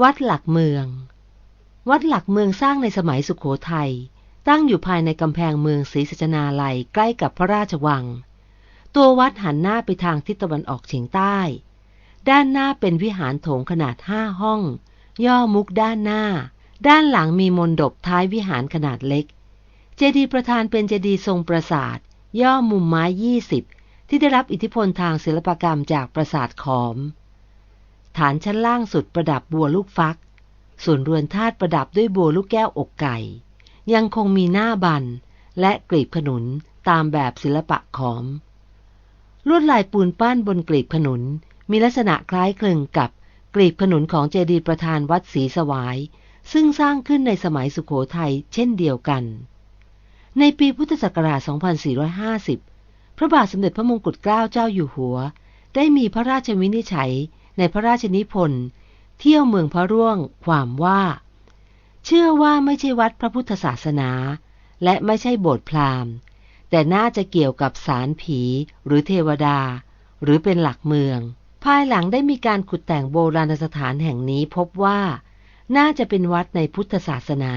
วัดหลักเมือง วัดหลักเมืองสร้างในสมัยสุขโขทัย ตั้งอยู่ภายในกำแพงเมืองศรีสัชนาลัยใกล้กับพระราชวัง ตัววัดหันหน้าไปทางทิศตะวันออกเฉียงใต้ ด้านหน้าเป็นวิหารโถงขนาดห้าห้อง ย่อมุกด้านหน้า ด้านหลังมีมนดบท้ายวิหารขนาดเล็ก เจดีย์ประธานเป็นเจดีย์ทรงปราสาท ย่อมุมไม้ยี่สิบที่ได้รับอิทธิพลทางศิลปกรรมจากปราสาทขอม ฐานชั้นล่างสุดประดับบัวลูกฟัก ส่วนเรือนธาตุประดับด้วยบัวลูกแก้วอกไก่ ยังคงมีหน้าบัน และกลีบขนุนตามแบบศิลปะขอม ลวดลายปูนปั้นบนกลีบขนุน มีลักษณะคล้ายคลึงกับกลีบขนุนของเจดีย์ประธานวัดศรีสวาย ซึ่งสร้างขึ้นในสมัยสุขโขทัยเช่นเดียวกัน ในปีพุทธศักราช 2450 พระบาทสมเด็จพระมงกุฎเกล้าเจ้าอยู่หัว ได้มีพระราชวินิจฉัย ในพระราชนิพนธ์เที่ยวเมืองพระร่วงความว่า เชื่อว่าไม่ใช่วัดพระพุทธศาสนา และไม่ใช่โบสถ์พราหมณ์ แต่น่าจะเกี่ยวกับสารผีหรือเทวดา หรือเป็นหลักเมือง ภายหลังได้มีการขุดแต่งโบราณสถานแห่งนี้พบว่า น่าจะเป็นวัดในพุทธศาสนา